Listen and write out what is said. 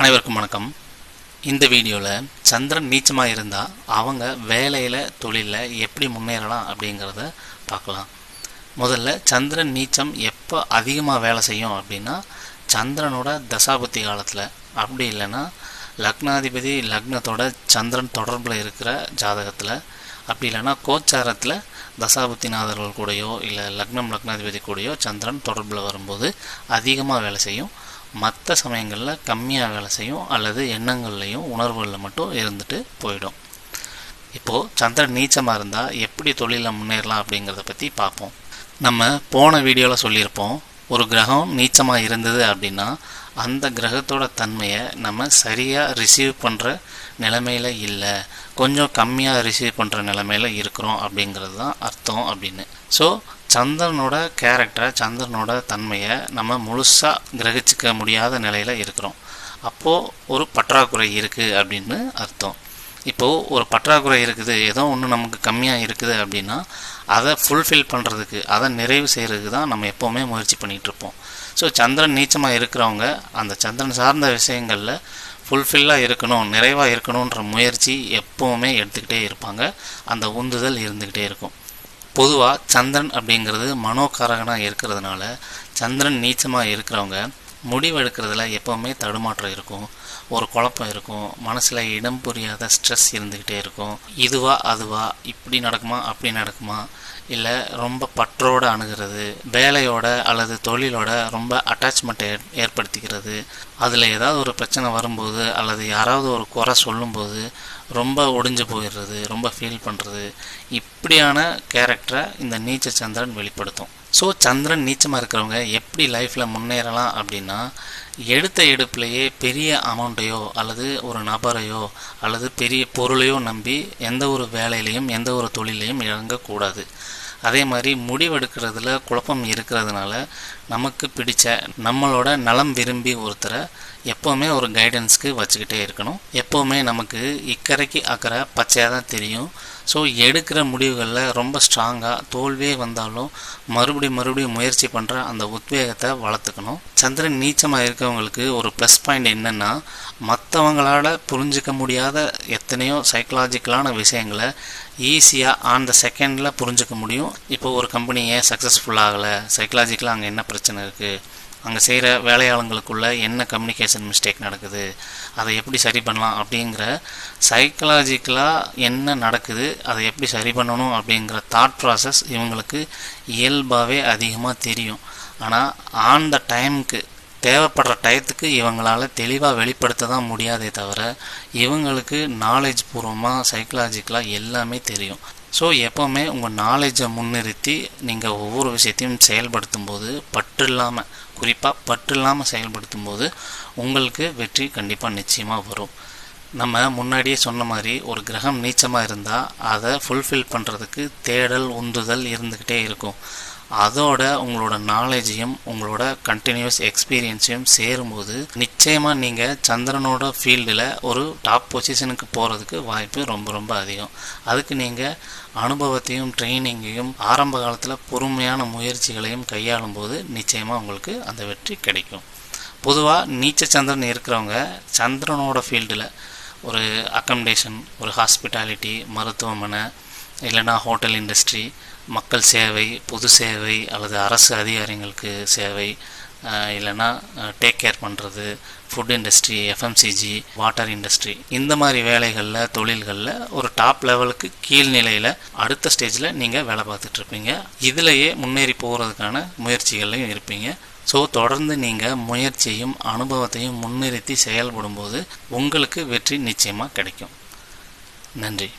அனைவருக்கும் வணக்கம். இந்த வீடியோவில் சந்திரன் நீச்சமாக இருந்தால் அவங்க வேலையில் தொழிலில் எப்படி முன்னேறலாம் அப்படிங்கிறத பார்க்கலாம். முதல்ல சந்திரன் நீச்சம் எப்போ அதிகமாக வேலை செய்யும் அப்படின்னா சந்திரனோட தசாபுத்தி காலத்தில். அப்படி இல்லைன்னா லக்னாதிபதி லக்னத்தோட சந்திரன் தொடர்பில் இருக்கிற ஜாதகத்தில் அப்படி இல்லைன்னா கோச்சாரத்தில் தசாபுத்திநாதர்கள் கூடயோ இல்லை லக்னம் லக்னாதிபதி கூடயோ சந்திரன் தொடர்பில் வரும்போது அதிகமாக வேலை செய்யும். மற்ற சமயங்களில் கம்மியாக வேலை செய்யும் அல்லது எண்ணங்கள்லையும் உணர்வுகளில் மட்டும் இருந்துட்டு போயிடும். இப்போது சந்திரன் நீச்சமாக இருந்தால் எப்படி தொழிலில் முன்னேறலாம் அப்படிங்கிறத பற்றி பார்ப்போம் நம்ம போன வீடியோவில் சொல்லியிருப்போம் ஒரு கிரகம் நீச்சமாக இருந்தது அப்படின்னா அந்த கிரகத்தோட தன்மையை நம்ம சரியாக ரிசீவ் பண்ணுற நிலமையில் இல்லை. கொஞ்சம் கம்மியாக ரிசீவ் பண்ணுற நிலமையில் இருக்கிறோம் அப்படிங்கிறது தான் அர்த்தம் அப்படின்னு. ஸோ சந்திரனோட கேரக்டரை சந்திரனோட தன்மையை நம்ம முழுசாக கிரகிச்சிக்க முடியாத நிலையில் இருக்கிறோம். அப்போது ஒரு பற்றாக்குறை இருக்குது அப்படின்னு அர்த்தம். இப்போது ஒரு பற்றாக்குறை இருக்குது ஏதோ ஒன்று நமக்கு கம்மியாக இருக்குது அப்படின்னா அதை ஃபுல்ஃபில் பண்ணுறதுக்கு அதை நிறைவு செய்கிறதுக்கு தான் நம்ம எப்போவுமே முயற்சி பண்ணிகிட்ருப்போம் ஸோ சந்திரன் நீச்சமாக இருக்கிறவங்க அந்த சந்திரன் சார்ந்த விஷயங்களில் ஃபுல்ஃபில்லாக இருக்கணும் நிறைவாக இருக்கணுன்ற முயற்சி எப்போவுமே எடுத்துக்கிட்டே இருப்பாங்க. அந்த உந்துதல் இருந்துக்கிட்டே இருக்கும். பொதுவாக சந்திரன் அப்படிங்கிறது மனோகாரகனாக இருக்கிறதுனால சந்திரன் நீச்சமாக இருக்கிறவங்க முடிவெடுக்கிறதுல எப்போவுமே தடுமாற்றம் இருக்கும். ஒரு குழப்பம் இருக்கும். மனசில் இடம் புரியாத ஸ்ட்ரெஸ் இருந்துக்கிட்டே இருக்கும். இதுவா அதுவா? இப்படி நடக்குமா? அப்படி நடக்குமா? இல்லை ரொம்ப பற்றோடு அணுகிறது வேலையோட அல்லது தொழிலோட ரொம்ப அட்டாச்மெண்ட்டை ஏற்படுத்திக்கிறது. அதில் ஏதாவது ஒரு பிரச்சனை வரும்போது அல்லது யாராவது ஒரு குறை சொல்லும்போது ரொம்ப ஒடிஞ்சு போயிடுறது ரொம்ப ஃபீல் பண்ணுறது இப் இப்படியான கேரக்டரை இந்த நீச்ச சந்திரன் வெளிப்படுத்தும். ஸோ சந்திரன் நீச்சமாக இருக்கிறவங்க எப்படி லைஃப்பில் முன்னேறலாம் அப்படின்னா எடுத்த எடுப்புலையே பெரிய அமௌண்ட்டையோ அல்லது ஒரு நபரையோ அல்லது பெரிய பொருளையோ நம்பி எந்த ஒரு வேலையிலையும் எந்த ஒரு தொழிலையும் இறங்கக்கூடாது அதே மாதிரி முடிவெடுக்கிறதுல குழப்பம் இருக்கிறதுனால நமக்கு பிடிச்ச நம்மளோட நலம் விரும்பி ஒருத்தரை எப்போவுமே ஒரு கைடன்ஸ்க்கு வச்சுக்கிட்டே இருக்கணும். எப்போவுமே நமக்கு இக்கரைக்கு அக்கறை பச்சையாக தான் தெரியும். ஸோ எடுக்கிற முடிவுகளில் ரொம்ப ஸ்ட்ராங்காக தோல்வியே வந்தாலும் மறுபடியும் மறுபடியும் முயற்சி பண்ணுற அந்த உத்வேகத்தை வளர்த்துக்கணும். சந்திரன் நீச்சமாக இருக்கவங்களுக்கு ஒரு ப்ளஸ் பாயிண்ட் என்னென்னா மற்றவங்களால் புரிஞ்சிக்க முடியாத எத்தனையோ சைக்கலாஜிக்கலான விஷயங்களை ஈஸியாக ஆன் த செகண்டில் புரிஞ்சுக்க முடியும். இப்போ ஒரு கம்பெனி ஏன் சக்ஸஸ்ஃபுல் ஆகலை? சைக்கலாஜிக்கலாக அங்கே என்ன பிரச்சனை இருக்குது அங்கே செய்கிற வேலையாளங்களுக்குள்ள என்ன கம்யூனிகேஷன் மிஸ்டேக் நடக்குது அதை எப்படி சரி பண்ணலாம் அப்படிங்கிற சைக்கலாஜிக்கலாக என்ன நடக்குது அதை எப்படி சரி பண்ணணும் அப்படிங்கிற தாட் ப்ராசஸ் இவங்களுக்கு இயல்பாகவே அதிகமாக தெரியும். ஆனால் ஆன் த டைமுக்கு தேவைப்படுற டயத்துக்கு இவங்களால் தெளிவாக வெளிப்படுத்த தான் முடியாதே தவிர இவங்களுக்கு நாலேஜ் பூர்வமாக சைக்கலாஜிக்கலாக எல்லாமே தெரியும். ஸோ எப்போவுமே உங்கள் நாலேஜை முன்னிறுத்தி நீங்கள் ஒவ்வொரு விஷயத்தையும் செயல்படுத்தும் போது பற்று இல்லாமல் குறிப்பாக பற்று இல்லாமல் செயல்படுத்தும் போது உங்களுக்கு வெற்றி கண்டிப்பாக நிச்சயமாக வரும். நம்ம முன்னாடியே சொன்ன மாதிரி ஒரு கிரகம் நீச்சமாக இருந்தால் அதை ஃபுல்ஃபில் பண்ணுறதுக்கு தேடல் உந்துதல் இருந்துக்கிட்டே இருக்கும். அதோட உங்களோட நாலேஜையும் உங்களோட கண்டினியூஸ் எக்ஸ்பீரியன்ஸையும் சேரும்போது நிச்சயமாக நீங்கள் சந்திரனோட ஃபீல்டில் ஒரு டாப் பொசிஷனுக்கு போகிறதுக்கு வாய்ப்பு ரொம்ப ரொம்ப அதிகம். அதுக்கு நீங்கள் அனுபவத்தையும் ட்ரைனிங்கையும் ஆரம்ப காலத்தில் பொறுமையான முயற்சிகளையும் கையாளும் போது நிச்சயமாக உங்களுக்கு அந்த வெற்றி கிடைக்கும். பொதுவாக நீச்ச சந்திரன் இருக்கிறவங்க சந்திரனோட ஃபீல்டில் ஒரு அக்கமடேஷன் ஒரு ஹாஸ்பிட்டாலிட்டி மருத்துவமனை இல்லைன்னா ஹோட்டல் இண்டஸ்ட்ரி மக்கள் சேவை பொது சேவை அல்லது அரசு அதிகாரிகளுக்கு சேவை இல்லைன்னா டேக் கேர் பண்ணுறது food industry FMCG water industry இந்த மாதிரி வேலைகளில் தொழில்களில் ஒரு டாப் லெவலுக்கு கீழ்நிலையில் அடுத்த ஸ்டேஜில் நீங்கள் வேலை பார்த்துட்ருப்பீங்க இதிலையே முன்னேறி போகிறதுக்கான முயற்சிகள்லையும் இருப்பீங்க. ஸோ தொடர்ந்து நீங்கள் முயற்சியும் அனுபவத்தையும் முன்னிறுத்தி செயல்படும்போது உங்களுக்கு வெற்றி நிச்சயமாக கிடைக்கும். நன்றி.